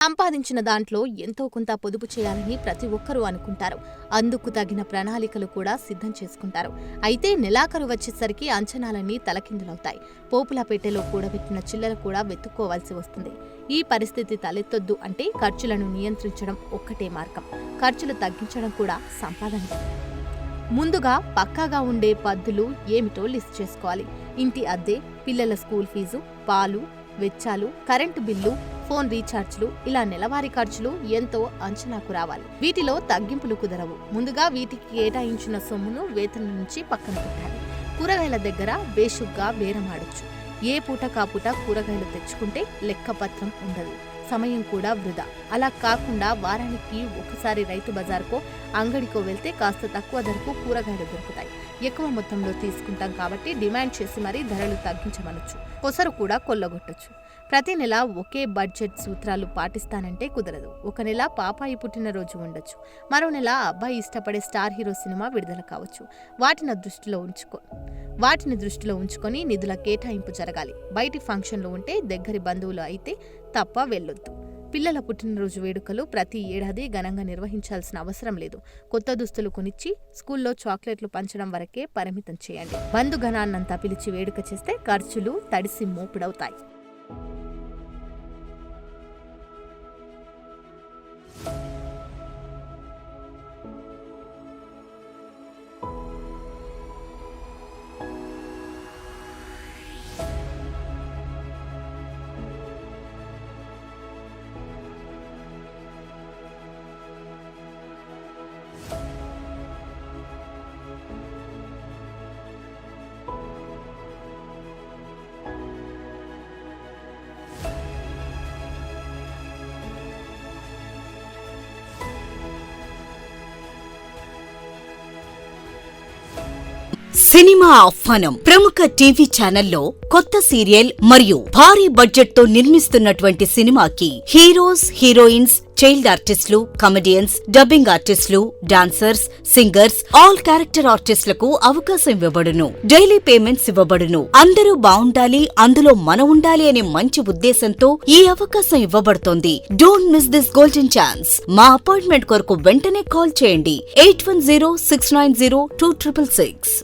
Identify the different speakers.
Speaker 1: సంపాదించిన దాంట్లో ఎంతో కొంత పొదుపు చేయాలని ప్రతి ఒక్కరూ అనుకుంటారు. అందుకు తగిన ప్రణాళికలు కూడా సిద్ధం చేసుకుంటారు. అయితే నెలాఖరు వచ్చేసరికి అంచనాలన్నీ తలకిందులవుతాయి. పోపులపేటలో కూడబెట్టిన చిల్లర కూడా వెతుక్కోవాల్సి వస్తుంది. ఈ పరిస్థితి తలెత్తొద్దు అంటే ఖర్చులను నియంత్రించడం ఒక్కటే మార్గం. ఖర్చులు తగ్గించడం కూడా సంపాదన. ముందుగా పక్కాగా ఉండే పద్దులు ఏమిటో లిస్ట్ చేసుకోవాలి. ఇంటి అద్దె పిల్లల స్కూల్ ఫీజు పాలు వెచ్చాలు కరెంటు బిల్లు ఫోన్ రీఛార్జ్లు ఇలా నెలవారీ ఖర్చులు ఎంతో అంచనాకు రావాలి. వీటిలో తగ్గింపులు కుదరవు. ముందుగా వీటికి కేటాయించిన సొమ్మును వేతనం నుంచి పక్కన పెట్టాలి. కూరగాయల దగ్గర బేషుగ్గా బేరమాడొచ్చు ఏ పూట కాపూట కూరగాయలు తెచ్చుకుంటే లెక్కపత్రం ఉండదు. సమయం కూడా వృధా. అలా కాకుండా వారానికి ఒకసారి రైతు బజార్కో అంగడికో వెళ్తే కాస్త తక్కువ ధరకు కూరగాయలు దొరుకుతాయి. ఎక్కువ మొత్తంలో తీసుకుంటాం కాబట్టి డిమాండ్ చేసి మరీ ధరలు తగ్గించమనొచ్చు. కొసరు కూడా కొల్లగొట్టొచ్చు. ప్రతి నెల ఒకే బడ్జెట్ సూత్రాలు పాటిస్తానంటే కుదరదు. ఒక నెల పాపాయి పుట్టినరోజు ఉండొచ్చు. మరో నెల అబ్బాయి ఇష్టపడే స్టార్ హీరో సినిమా విడుదల కావచ్చు. వాటిని దృష్టిలో ఉంచుకో వాటిని దృష్టిలో ఉంచుకొని నిధుల కేటాయింపు జరగాలి. బయటి ఫంక్షన్లు ఉంటే దగ్గరి బంధువులు అయితే తప్ప వెళ్ళొద్దు. పిల్లల పుట్టినరోజు వేడుకలు ప్రతి ఏడాది ఘనంగా నిర్వహించాల్సిన అవసరం లేదు. కొత్త దుస్తులు కొనిచ్చి స్కూల్లో చాక్లెట్లు పంచడం వరకే పరిమితం చేయండి. బంధుగణాన్నంతా పిలిచి వేడుక చేస్తే ఖర్చులు తడిసి మోపుడవుతాయి.
Speaker 2: సినిమా ఆహ్వానం ప్రముఖ టీవీ ఛానల్లో కొత్త సీరియల్ మరియు భారీ బడ్జెట్తో నిర్మిస్తున్నటువంటి సినిమాకి హీరోస్ హీరోయిన్స్ చైల్డ్ ఆర్టిస్టులు కమెడియన్స్ డబ్బింగ్ ఆర్టిస్టులు డాన్సర్స్ సింగర్స్ ఆల్ క్యారెక్టర్ ఆర్టిస్టులకు అవకాశం ఇవ్వబడును. డైలీ పేమెంట్స్ ఇవ్వబడును. అందరూ బాగుండాలి అందులో మన ఉండాలి అనే మంచి ఉద్దేశంతో ఈ అవకాశం ఇవ్వబడుతోంది. Don't miss this golden chance మా అపాయింట్మెంట్ కొరకు వెంటనే కాల్ చేయండి. Eight one zero six nine zero two triple six.